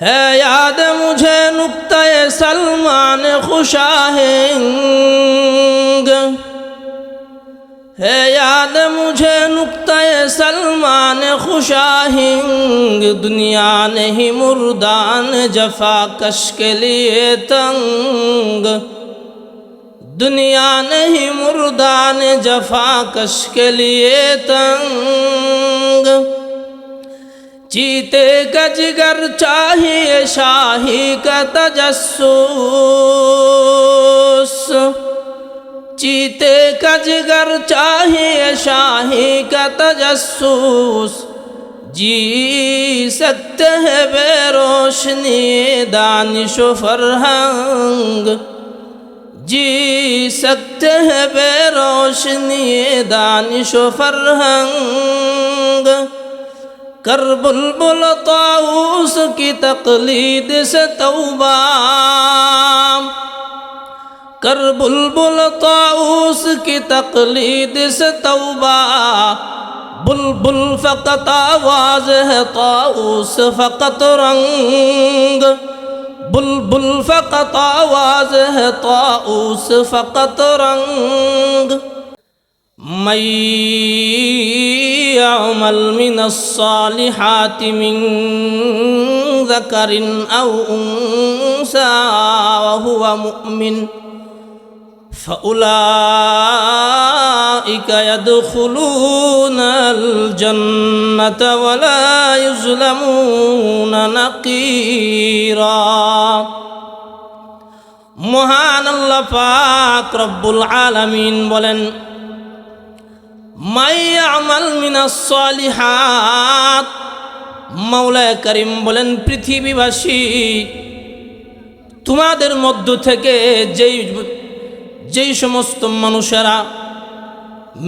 ہے یاد مجھے نقطۂ سلمان خوش آہنگ ہے یاد مجھے نقطۂ سلمان خوش آہنگ دنیا نہیں مردان جفا کش کے لیے تنگ۔ دنیا نہیں مردان جفا کش کے لیے تنگ۔ चीते का जिगर चाहिए शाही का तजस्सुस। चीते का जिगर चाहिए शाही का तजस्सुस। जी सकते हैं बेरोशनी दानिश फरहंग जी सकते हैं बेरोशनी दानिश फरहंग کر بلبل طاؤس کی تقلید سے توبہ کر بلبل طاؤس کی تقلید سے توبہ بلبل فقط آواز ہے طاؤس فقط رنگ بلبل فقط آواز ہے طاؤس فقط رنگ من يعمل من الصالحات من ذكر أو أنثى وهو مؤمن فأولئك يدخلون الجنة ولا يظلمون نقيرا মহান আল্লাহ পাক রব্বুল আলামিন বলেন মাইয়ামাল মিনাস সালিহাত মাওলায় করিম বলেন, পৃথিবীবাসী, তোমাদের মধ্য থেকে যেই যেই সমস্ত মানুষেরা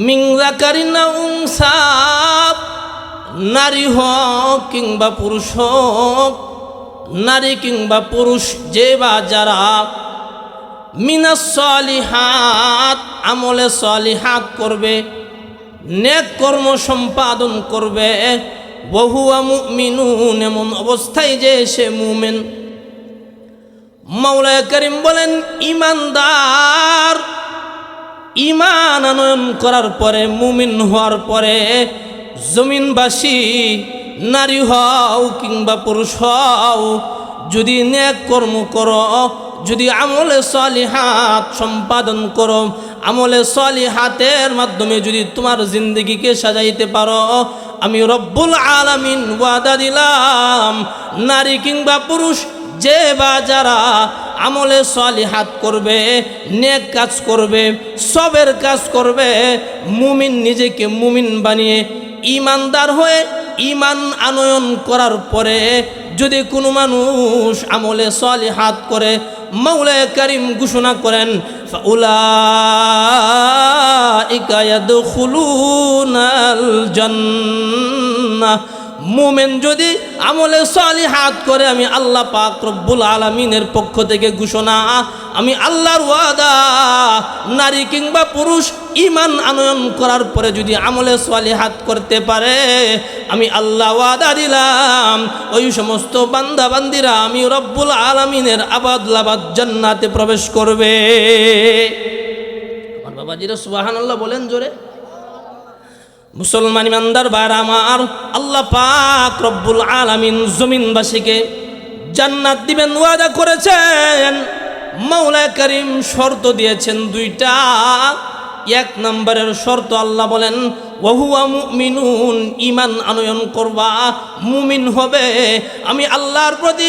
মিংজাকারিনা উংসাপ নারী হোক কিংবা পুরুষ হোক, নারী কিংবা পুরুষ যে বা যারা মিনাস সালিহাত, আমলে সালিহাত করবে নেক কর্ম সম্পাদন করবে। বহুয়া মুমিনুন এমন অবস্থায় যে সে মুমেন। মাওলায় করিম বলেন, ইমানদার ইমান আনয়ন করার পরে, মুমিন হওয়ার পরে জমিনবাসী নারী হও কিংবা পুরুষ হও, যদি নেক কর্ম করো যদি আমলে সলিহাত সম্পাদন করো, আমলে সলিহাতের মাধ্যমে যদি তোমার জিন্দগিকে সাজাইতে পারো, আমি রব্বুল আলামিন ওয়াদা দিলাম, নারী কিংবা পুরুষ যে বা যারা আমলে সলিহাত করবে, নেক কাজ করবে, সবের কাজ করবে, মুমিন নিজেকে মুমিন বানিয়ে ইমানদার হয়ে ইমান আনয়ন করার পরে যদি কোনো মানুষ আমলে সলিহাত করে মৌলে করিম ঘোষণা করেন জান্নাহ। মুমেন যদি আমলে সালি হাত করে, আমি আল্লাহ পাক রব্বুল আলমিনের পক্ষ থেকে ঘোষণা, আমি আল্লাহর ওয়াদা, নারী কিংবা পুরুষ ইমান আনয়ন করার পরে যদি আমলে হাত করতে পারে, আমি আল্লাহ ওয়াদা দিলাম, ওই সমস্ত বান্দা বান্দিরা আমি রব্বুল আলমিনের আবাদ লাবাদ জান্নাতে প্রবেশ করবে। আমার বাবাজিরা সুবাহান আল্লাহ বলেন জোরে। মুসলমান ইমানদার বার আমার, আল্লাহ পাক রব্বুল আলামিন জমিনবাসীকে জান্নাত দিবেন, ওয়াদা করেছেন। মাওলা করিম শর্ত দিয়েছেন দুইটা। এক নম্বরের শর্ত আল্লাহ বলেন ওহুয়া মুমিনুন ইমান আনয়ন করবা, মুমিন হবে। আমি আল্লাহর প্রতি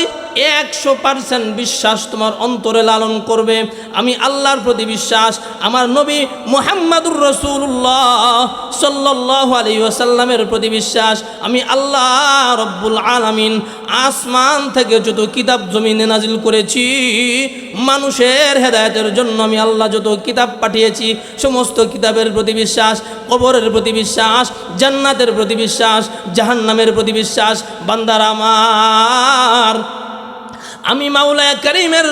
একশো পার্সেন্ট বিশ্বাস তোমার অন্তরে লালন করবে। আমি আল্লাহর প্রতি বিশ্বাস, আমার নবী মোহাম্মদুর রসুল্লাহ সাল্লাহ আলী ওসাল্লামের প্রতি বিশ্বাস। আমি আল্লাহ রব্বুল আলামিন আসমান থেকে যত কিতাব জমিনে নাজিল করেছি, মানুষের হেদায়তের জন্য আমি আল্লাহ যত কিতাব পাঠিয়েছি, সমস্ত কিতাবের প্রতি বিশ্বাস, কবরের প্রতি বিশ্বাস জান্নাতের প্রতি বিশ্বাস জাহান্নামের প্রতি বিশ্বাস বান্দার আমার আমি মাওলায় করিমের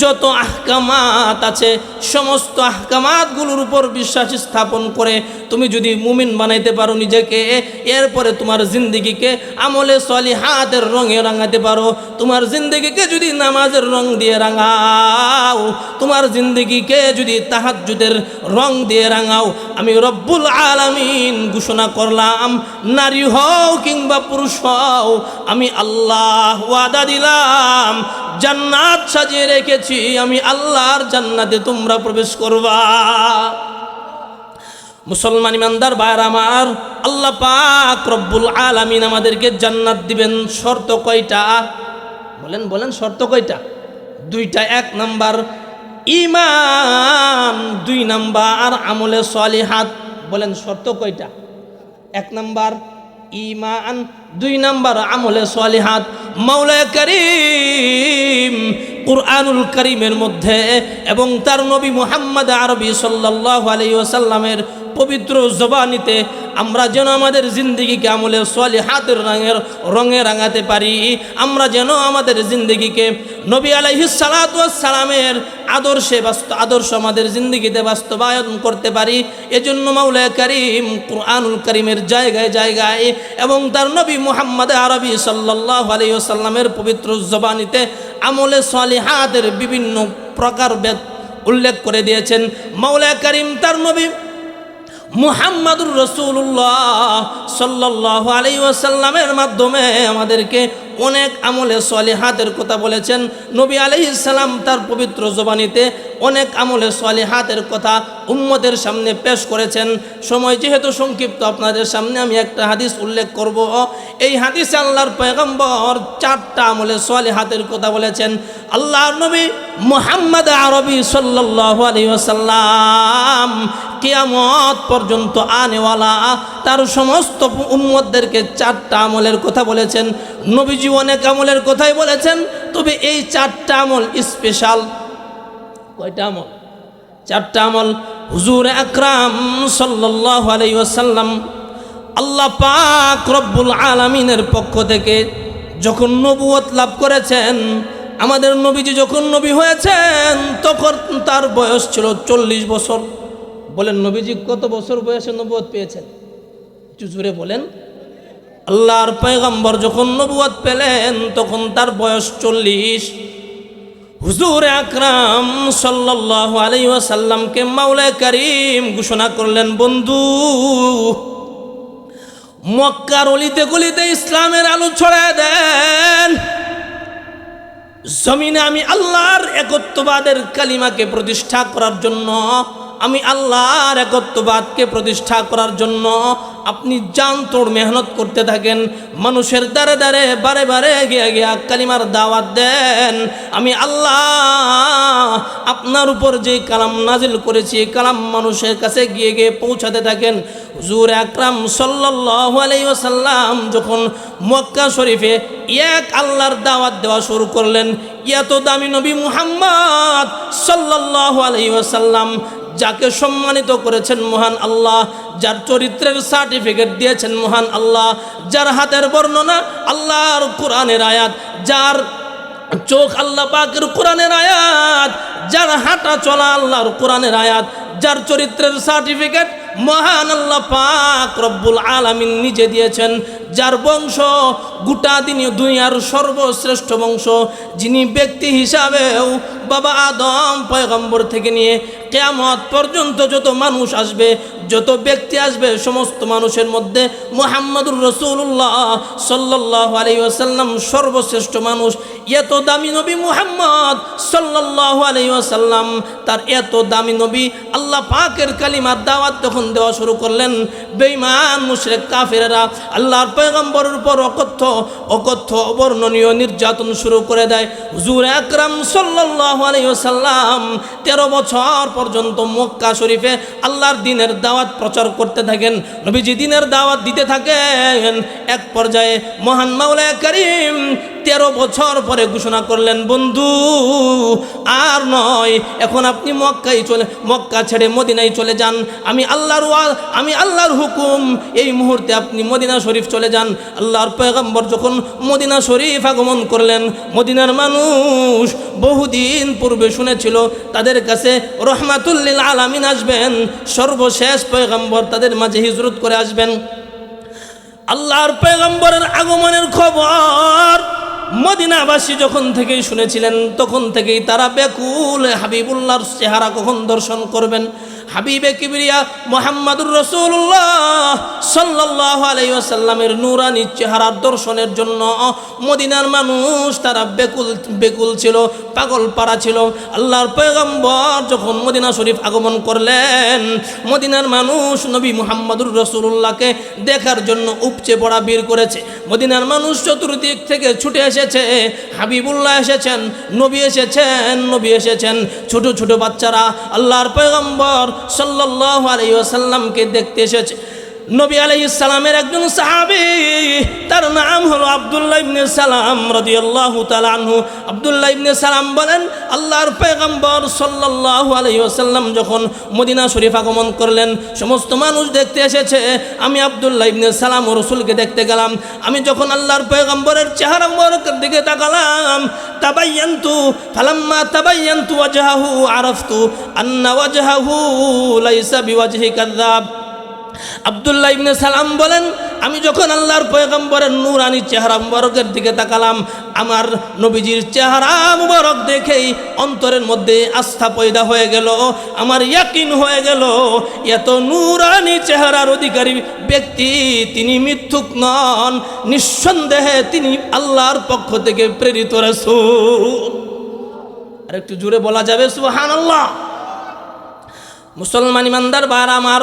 যত আহকামাত আছে, সমস্ত আহকামাতগুলোর উপর বিশ্বাস স্থাপন করে তুমি যদি মুমিন বানাইতে পারো নিজেকে, এরপরে তোমার জিন্দগিকে আমলে সলি হাতের রঙে রাঙাতে পারো। তোমার জিন্দগিকে যদি নামাজের রং দিয়ে রাঙাও, তোমার জিন্দগিকে যদি তাহাজ্জুদের রং দিয়ে রাঙাও, আমি রব্বুল আলামিন ঘোষণা করলাম, নারী হও কিংবা পুরুষ হও, আমি আল্লাহ ওয়াদা দিলাম জান্নাত সাজিয়ে রেখেছি, আমি আল্লাহর জান্নাতে তোমরা প্রবেশ করবা। মুসলমান ইমানদার ভাইয়ের আমার, আল্লাহ পাক রব্বুল আলামিন আমাদেরকে জান্নাত দিবেন। শর্ত কয়টা? বলেন বলেন, শর্ত কয়টা? দুইটা, এক নাম্বার ইমান দুই নাম্বার আমলে সলিহাত। বলেন, শর্ত কয়টা? এক নাম্বার ইমান দুই নাম্বার আমলে সলিহাত মাওলা করিম কুরআনুল করিমের মধ্যে এবং তার নবী মুহাম্মদ আরবি সাল্লাল্লাহু আলাইহি ওয়াসাল্লামের পবিত্র জবানিতে আমরা যেন আমাদের জিন্দগিকে আমলে সোয়ালি হাতের রঙের, রঙে রাঙাতে পারি। আমরা যেন আমাদের জিন্দগিকে নবী সালামের আদর্শে বাস্ত, আদর্শ আমাদের জিন্দগিতে বাস্তবায়ন করতে পারি। এজন্য মাউলা করিম কুরআনুল করিমের জায়গায় জায়গায় এবং তার নবী মুহাম্মদ আরবি সাল্লাহ আলী সাল্লামের পবিত্র জবানিতে আমলে সালিহাদের বিভিন্ন প্রকার উল্লেখ করে দিয়েছেন। মাওলা করিম তার নবী মুহাম্মাদুর রসুল্লাহ সাল্লাহ আলী ওয়াসাল্লামের মাধ্যমে আমাদেরকে অনেক আমলে হাতের কথা বলেছেন। নবী আলহিসাল্লাম তার পবিত্র জবানিতে অনেক আমলে হাতের কথা উম্মদের সামনে পেশ করেছেন। সময় যেহেতু সংক্ষিপ্ত, আপনাদের সামনে আমি একটা হাদিস উল্লেখ করব। এই হাদিসে আল্লাহর পয়গম্বর চারটা আমলে হাতের কথা বলেছেন। আল্লাহর নবী মুহাম্মদ আরবি সাল্লাহ আলী ওসাল্লাম কিয়ামত পর্যন্ত আনেওয়ালা, তার সমস্ত উম্মতদেরকে চারটা আমলের কথা বলেছেন, নবীজি অনেক আমলের কথাই বলেছেন, তবে এই চারটা আমল স্পেশাল কয়টা আমল? চারটা আমল। হুজুর আকরাম সাল্লাহ আলাইসাল্লাম আল্লাহ পাক রব্বুল আলমিনের পক্ষ থেকে যখন নবুয়ত লাভ করেছেন আমাদের নবীজি যখন নবী হয়েছেন, তখন তার বয়স ছিল চল্লিশ বছর। বলেন নবীজি কত বছর বয়সে নবুয়ত পেয়েছেন? একটু বলেন। আল্লাহর পয়গম্বর যখন নবুয়াদ পেলেন, তখন তার বয়স চল্লিশ। হুজুর আকরাম সাল্লাহ আলাই ওয়াসাল্লামকে মাওলা করিম ঘোষণা করলেন, বন্ধু, মক্কার অলিতে গলিতে ইসলামের আলো ছড়ায় দেন। জমিনে আমি আল্লাহর একত্ববাদের কালিমাকে প্রতিষ্ঠা করার জন্য আমি আল্লাহর একত্ববাদকে প্রতিষ্ঠা করার জন্য আপনি জান তোর মেহনত করতে থাকেন। মানুষের দ্বারে দ্বারে, বারে বারে গিয়া গিয়া কালিমার দাওয়াত দেন। আমি আল্লাহ আপনার উপর যে কালাম নাজিল করেছি কালাম মানুষের কাছে গিয়ে গিয়ে পৌঁছাতে থাকেন। হুজুর আকরাম সাল্লাহ আলাইসাল্লাম যখন মক্কা শরীফে এক আল্লাহর দাওয়াত দেওয়া শুরু করলেন, এত দামি নবী মুহাম্মদ সাল্লাহ আলাইসাল্লাম যাকে সম্মানিত করেছেন মহান আল্লাহ, যার চরিত্রের সার্টিফিকেট দিয়েছেন মহান আল্লাহ, যার হাতের বর্ণনা আল্লাহর কোরআনের আয়াত, যার চোখ আল্লাহ পাকের কোরআনের আয়াত, যার হাঁটা চলা আল্লাহর কোরআনের আয়াত যার চরিত্রের সার্টিফিকেট মহান আল্লাহ পাক রব্বুল আলামিন নিজে দিয়েছেন। যার বংশ গোটা দিন দুনিয়ার সর্বশ্রেষ্ঠ বংশ, যিনি ব্যক্তি হিসাবেও বাবা আদম পয়গম্বর থেকে নিয়ে কেয়ামত পর্যন্ত যত মানুষ আসবে যত ব্যক্তি আসবে, সমস্ত মানুষের মধ্যে মোহাম্মদুর রসুল্লাহ সাল্লাহ আলী আসাল্লাম সর্বশ্রেষ্ঠ মানুষ। এত দামি নবী মুহাম্মদ সাল্লাহ আলী আসাল্লাম তার এত দামি নবী আল্লাহ পাকের কালিমার দাওয়াত তখন দেওয়া শুরু করলেন বেইমান মুশরেক কাফেরা আল্লাহর পয়গম্বরের উপর অকথ্য অকথ্য, অবর্ণনীয় নির্যাতন শুরু করে দেয়। হুজুর আকরাম সাল্লাহ আলী আসাল্লাম তেরো বছর পর্যন্ত মক্কা শরীফে আল্লাহর দিনের দাওয়াত প্রচার করতে থাকেন নবীজি দিনের দাওয়াত দিতে থাকেন। এক পর্যায়ে মহান মাওলা করিম তেরো বছর পরে ঘোষণা করলেন, বন্ধু, আর নয়, এখন আপনি মক্কায় চলে, মক্কা ছেড়ে মদিনায় চলে যান। আমি আল্লাহর আমি আল্লাহর হুকুম। এই মুহূর্তে আপনি মদিনা শরীফ চলে যান। আল্লাহর পয়গম্বর যখন মদিনা শরীফ আগমন করলেন, মদিনার মানুষ বহুদিন পূর্বে শুনেছিল, তাদের কাছে রহমাতুল্লিল আলামিন আসবেন। সর্বশেষ পয়গম্বর তাদের মাঝে হিজরত করে আসবেন। আল্লাহর পয়গম্বরের আগমনের খবর মদিনাবাসী যখন থেকেই শুনেছিলেন তখন থেকেই তারা বেকুল হাবিবুল্লাহর চেহারা কখন দর্শন করবেন? হাবিবে কিবরিয়া মোহাম্মদুর রসুল্লাহ সাল্লাহ আলাইসাল্লামের নুরানি চেহারার দর্শনের জন্য মদিনার মানুষ, তারা বেকুল বেকুল ছিল পাগল পাড়া ছিল। আল্লাহর পয়গম্বর যখন মদিনা শরীফ আগমন করলেন, মদিনার মানুষ নবী মুহাম্মদুর রসুল্লাহকে দেখার জন্য উপচে পড়া বীর করেছে। মদিনার মানুষ চতুর্দিক থেকে ছুটে এসেছে, হাবিবুল্লাহ এসেছেন, নবী এসেছেন নবী এসেছেন, ছোট ছোট বাচ্চারা। আল্লাহর পয়গম্বর সাল্লাহ আলাইসাল্লামকে দেখতে এসেছে। নবী আলাই ইসলামের একজন সাহাবি, তার নাম হলো আবদুল্লাহ ইবনে সালাম রাদিয়াল্লাহু তাআলা আনহু। আবদুল্লাহ ইবনে সালাম বলেন, আল্লাহর পয়গম্বর সাল্লাল্লাহু আলাইহি ওয়াসাল্লাম যখন মদিনা শরীফ আগমন করলেন, সমস্ত মানুষ দেখতে এসেছে, আমি আবদুল্লাহ ইবনে সালাম ও রসুলকে দেখতে গেলাম। আমি যখন আল্লাহর পয়গম্বরের চেহারা মোবারকের দিকে তাকালাম তাবাইয়ান্তু ফালাম্মা তাবাইয়ান্তু ওয়াজহাহু আরাফতু আন্না ওয়াজহাহু লাইসা বিওয়াজহি কাযাব আবদুল্লাহ ইবনে সালাম বলেন, আমি যখন আল্লাহর পয়গম্বরের নুরানি চেহারা মুবারকের দিকে তাকালাম, আমার নবীজির চেহারা মুবারক দেখেই অন্তরের মধ্যে আস্থা পয়দা হয়ে গেল, আমার ইয়াকিন হয়ে গেল। এত নূরানি চেহারার অধিকারী ব্যক্তি, তিনি মিথ্যুক নন, নিঃসন্দেহে তিনি আল্লাহর পক্ষ থেকে প্রেরিত রাসূল। আর একটু জুড়ে বলা যাবে সুহান আল্লাহ মুসলমান ইমানদার বার আমার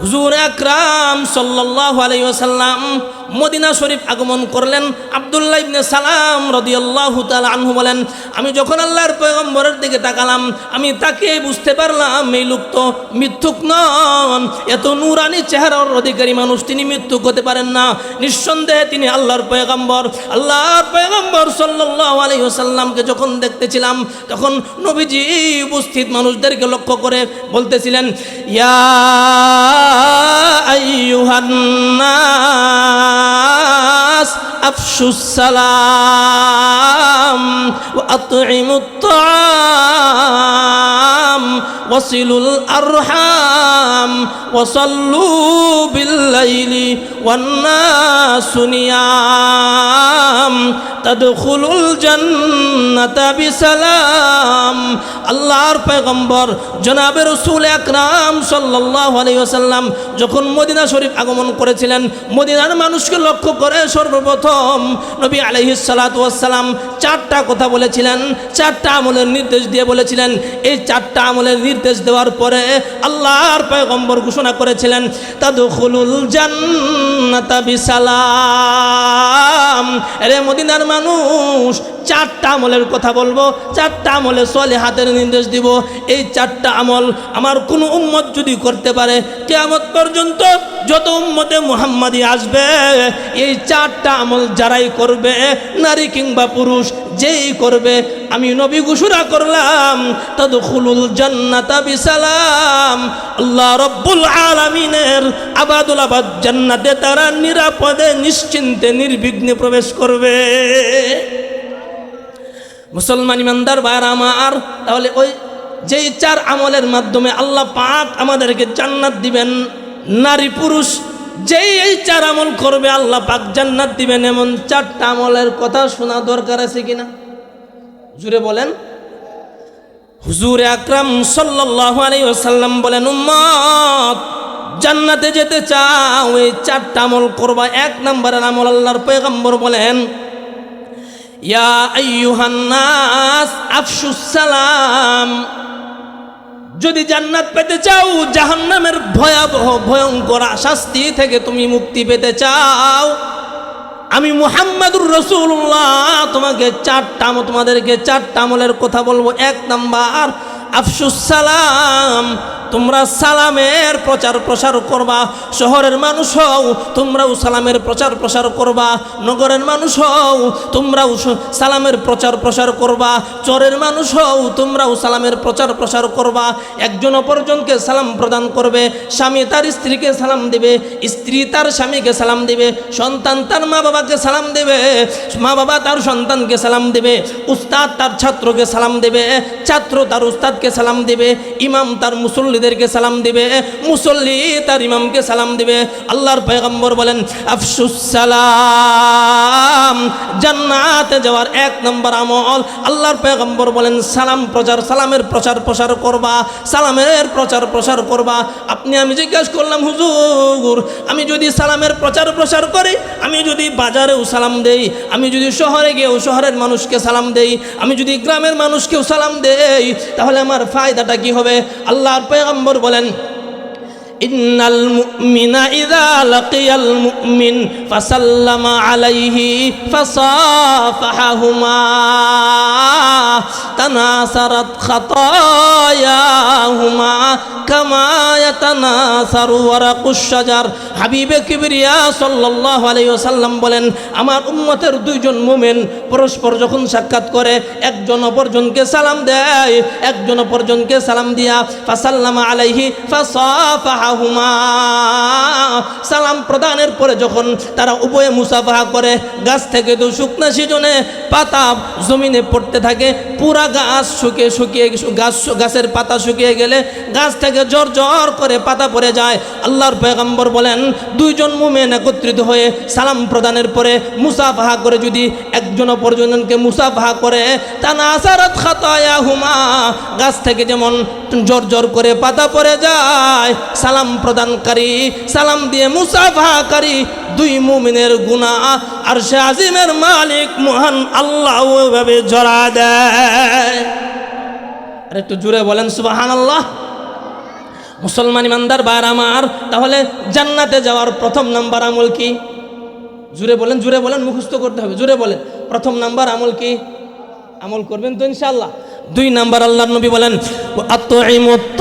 হুজুর আকরাম সাল্লাল্লাহু আলাইহি ওয়াসাল্লাম মদিনা শরীফ আগমন করলেন। আব্দুল্লাহ ইবনে সালাম রাদিয়াল্লাহু তাআলা আনহু বলেন, আমি যখন আল্লাহর পয়গম্বরের দিকে তাকালাম, আমি তাকে বুঝতে পারলাম, এই লোক তো মিথ্যুক নন। এত নূরানি চেহারার অধিকারী মানুষ, তিনি মিথ্যুক হতে পারেন না। নিঃসন্দেহে তিনি আল্লাহর পয়গম্বর। আল্লাহর পয়গম্বর সাল্লাল্লাহু আলাইহি ওয়াসাল্লামকে যখন দেখতেছিলাম, তখন নবীজি উপস্থিত মানুষদেরকে লক্ষ্য করে বলতেছিলেন, ইয়া আইয়ুহান নাস আফশুস সালাম ওয়া আতইমুত তাআম ওয়াসিলুল আরহাম ওয়াসাল্লু বিল্লাইলি ওয়ান নাসু নিয়াম তাদখুলুল জান্নাতা বিসালাম। আল্লাহর পয়গম্বর জনাবে রসুল আকরাম সাল্লাল্লাহু আলাইহি ওয়াসাল্লাম যখন মদিনা শরীফ আগমন করেছিলেন, মদিনার মানুষকে লক্ষ্য করে সর্বপ্রথম নবী আলাইহিস সালাতু চারটা কথা বলেছিলেন, চারটা আমলের নির্দেশ দিয়ে বলেছিলেন। এই চারটা আমলের নির্দেশ দেওয়ার পরে আল্লাহর পয়গম্বর ঘোষণা করেছিলেন, তাদখুলুল জান্নাতা বিসালাম। রে মদিনার মানুষ, চারটা আমলের কথা বলব, চারটা আমলে সলে হাতের নির্দেশ দিব। এই চারটা আমল আমার কোনো উম্মত যদি করতে পারে, কেয়ামত পর্যন্ত যত উম্মতে মুহাম্মাদি আসবে, এই চারটা আমল যারাই করবে, নারী কিংবা পুরুষ, যেই করবে, আমি নবী ঘোষণা করলাম, তদখুলুল জান্নাতা বিসালাম। আল্লাহ রব্বুল আলামিনের আবাদুল আবাদ জান্নাতে তারা নিরাপদে, নিশ্চিন্তে, নির্বিঘ্নে প্রবেশ করবে। মুসলমান ইমানদার ভাইয়ের আমার, তাহলে ওই যেই চার আমলের মাধ্যমে আল্লাহ পাক আমাদেরকে জান্নাত দিবেন। নারী পুরুষ, যেই এই চার আমল করবে, আল্লাহ পাক জান্নাত দিবেন। এমন চারটা আমলের কথা শোনা দরকার আছে কিনা? জুড়ে বলেন। হুজুর আকরাম সাল্লাল্লাহু আলাইহি ওয়াসাল্লাম বলেন, উম্মত, জান্নাতে যেতে চাও, এই চারটা আমল করবা। এক নম্বরের আমল আল্লাহর পয়গম্বর বলেন, ইয়া আইয়ুহান নাস আফশুস সালাম। যদি জান্নাত পেতে চাও, জাহান্নামের ভয়াবহ, ভয়ঙ্কর শাস্তি থেকে তুমি মুক্তি পেতে চাও। আমি মুহাম্মাদুর রসুল্লাহ তোমাকে চারটা তোমাদেরকে চারটা আমলের কথা বলব। এক নাম্বার, আফসুস সালাম। তোমরা সালামের প্রচার প্রসার করবা। শহরের মানুষ হও, তোমরাও সালামের প্রচার প্রসার করবা। নগরের মানুষ হও, তোমরাও সালামের প্রচার প্রসার করবা। চরের মানুষ হও, তোমরাও সালামের প্রচার প্রসার করবা। একজন অপরজনকে সালাম প্রদান করবে। স্বামী তার স্ত্রীকে সালাম দেবে। স্ত্রী তার স্বামীকে সালাম দেবে। সন্তান তার মা বাবাকে সালাম দেবে। মা বাবা তার সন্তানকে সালাম দেবে। উস্তাদ তার ছাত্রকে সালাম দেবে। ছাত্র তার উস্তাদকে সালাম দেবে। ইমাম তার মুসল্লিদেরকে সালাম দেবে, মুসল্লি তার ইমামকে সালাম দেবে। আল্লাহর পয়গম্বর বলেন, আফসুস সালাম, জান্নাতে যাওয়ার এক নম্বর আমল। আল্লাহর পয়গম্বর বলেন, সালাম প্রচার, সালামের প্রচার প্রসার করবা, সালামের প্রচার প্রসার করবা। আপনি আমি জিজ্ঞাসা করলাম, হুজুর, আমি যদি সালামের প্রচার প্রসার করি, আমি যদি বাজারেও সালাম দেই, আমি যদি শহরে গিয়েও শহরের মানুষকে সালাম দেই, আমি যদি গ্রামের মানুষকেও সালাম দেই, তাহলে আমার ফায়দাটা কি হবে? আল্লাহর পয়গম্বর বলেন إن المؤمن إذا لقي المؤمن فسلم عليه فصافحهما تناثرت خطاياهما كما يتناثر ورق الشجر হাবিবে কিবরিয়া সাল্লাল্লাহু আলাইহি ওয়াসাল্লাম বলেন আমার উম্মতের দুইজন মুমিন পরস্পর যখন সাক্ষাৎ করে একজন অপরজনকে সালাম দেয় একজন অপরজনকে সালাম দিয়া ফাসাল্লামা আলাইহি সালাম প্রদানের পরে যখন তারা উভয়ে মুসাফাহা করে, গাছ থেকে তো শুকনা সিজনে পাতা জমিনে পড়তে থাকে, পুরা গাছ শুকিয়ে শুকিয়ে গাছ গাছের পাতা শুকিয়ে গেলে গাছ থেকে জ্বর জ্বর করে পাতা পড়ে যায়। আল্লাহর পয়গম্বর বলেন, দুইজন মুমেন একত্রিত হয়ে সালাম প্রদানের পরে মুসাফাহা করে যদি একজন অপরজনকে মুসাফাহা করে তা না আসারত খাতায়া হুমা গাছ থেকে যেমন জ্বর জ্বর করে পাতা পড়ে যায়, সালাম প্রদানকারী, সালাম দিয়ে মুসাফাহাকারী দুই মুমিনের গুণা আর সে আজিমের মালিক মহান আল্লাহ ওইভাবে জড়া দেয়। আর একটু জুড়ে বলেন সুবাহান আল্লাহ মুসলমান ইমানদার বার আমার, তাহলে জান্নাতে যাওয়ার প্রথম নাম্বার আমল কি? জুড়ে বলেন জুড়ে বলেন, মুখস্থ করতে হবে জুড়ে বলেন। প্রথম নাম্বার আমল কি? আমল করবেন তো ইনশাল্লাহ দুই নাম্বার আল্লাহ নবী বলেন আত্মইমুত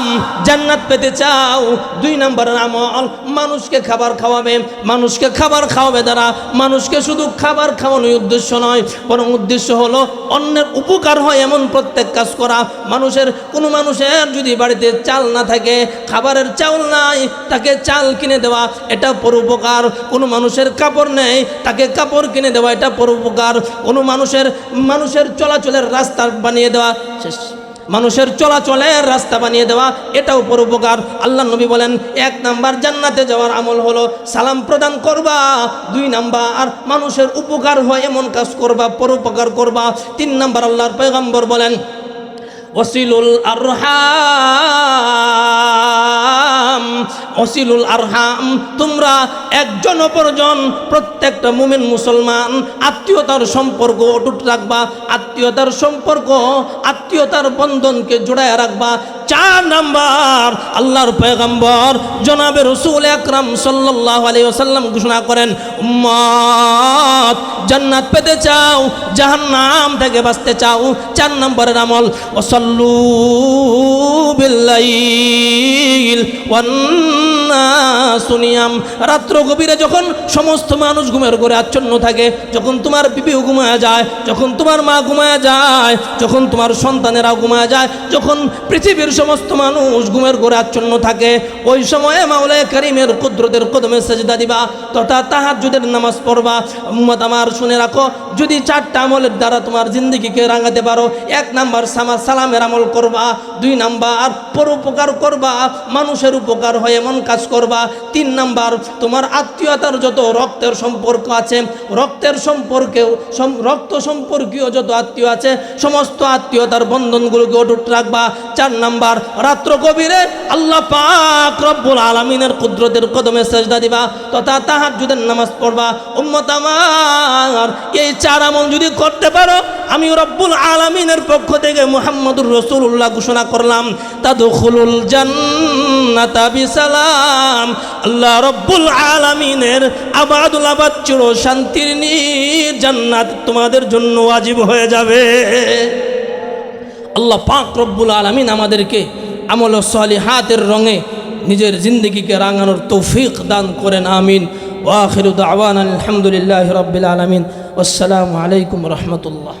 তাআম জান্নাত পেতে চাও। দুই নাম্বারের আমল, মানুষকে খাবার খাওয়াবে। মানুষকে খাবার খাওয়াবে দ্বারা মানুষকে শুধু খাবার খাওয়ানোর উদ্দেশ্য নয়, বরং উদ্দেশ্য হলো অন্যের উপকার হয় এমন প্রত্যেক কাজ করা। মানুষের, কোনো মানুষের যদি বাড়িতে চাল না থাকে, খাবারের চাউল নাই, তাকে চাল কিনে দেওয়া, এটা পরোপকার কোনো মানুষের কাপড় নেই, তাকে কাপড় কিনে দেওয়া, এটা পরোপকার কোনো মানুষের মানুষের চলাচলের রাস্তা বানিয়ে দেওয়া, শেষ। মানুষের চলাচলের রাস্তা বানিয়ে দেওয়া এটা উপর উপকার। আল্লাহ নবী বলেন, এক নাম্বার জান্নাতে যাওয়ার আমল হলো সালাম প্রদান করবা, দুই নাম্বার মানুষের উপকার হয় এমন কাজ করবা পরোপকার করবা। তিন নাম্বার আল্লাহর পয়গম্বর বলেন ওসিলুল আরহাম অসিলুল আরহাম, তোমরা একজন অপরজন, প্রত্যেকটা মুমিন মুসলমান, আত্মীয়তার সম্পর্ক অটুট রাখবা, আত্মীয়তার সম্পর্ক, আত্মীয়তার বন্ধনকে জোড়ায় রাখবা চার নাম্বার আল্লাহর পয়গম্বর জনাবে রসুল আকরাম সাল্লাহ আলী ওসাল্লাম ঘোষণা করেন, উম্মত, জান্নাত পেতে চাও, জাহান্নাম থেকে বাঁচতে চাও, চার নম্বরের আমল, ওসল্লু বিল্লাইল সুনিয়াম রাত্র গভীরে যখন সমস্ত মানুষ ঘুমের আচ্ছন্ন থাকে, যখন তোমার ঘুমায়া যায়, যখন তোমার মা ঘুমায়া যায়, যখন তোমার সন্তানেরা ঘুমায়া যায়, যখন পৃথিবীর সমস্ত মানুষ ঘুমের আচ্ছন্ন থাকে, ওই সময়ে মাওলায় কদমে দিবা, তথা নামাজ পড়বা। আমার, শুনে রাখো, যদি চারটা আমলের দ্বারা তোমার জিন্দগিকে রাঙাতে পারো, এক নাম্বার সামা সালামের আমল করবা, দুই নাম্বার পরোপকার করবা, মানুষের উপকার হয় এমন কাজ করবা। তিন নাম্বার, তোমার আত্মীয়তার যত রক্তের সম্পর্ক আছে, রক্তের সম্পর্কেও রক্ত সম্পর্কীয় যত আত্মীয় আছে, সমস্ত আত্মীয়তার বন্ধনগুলোকে অটুট রাখবা। চার নাম্বার, রাত্র কবিরে আল্লাহ পাক রব্বুল আলমিনের কুদরতের কদমে সেজদা দিবা, তথা তাহাজ্জুদের নামাজ পড়বা। উম্মত আমার, এই চার আমল যদি করতে পারো আমি রব্বুল আলমিনের পক্ষ থেকে মুহাম্মদুর রসুল্লাহ ঘোষণা করলাম, তাদখুলুল জান্নাতা বিসালাম। আল্লাহ রব্বুল আলমিনের আবাদুল আবাদ শান্তির জান্নাত তোমাদের জন্য হয়ে যাবে। আল্লাহ পাক রব্বুল আলমিন আমাদেরকে আমল হাতের রঙে নিজের জিন্দগিকে রাঙানোর তৌফিক দান করেন, আমিন। ওয়াখির দাওয়ান আলহামদুলিল্লাহ রবিল আলমিন। আসসালামু আলাইকুম রহমতুল্লাহ।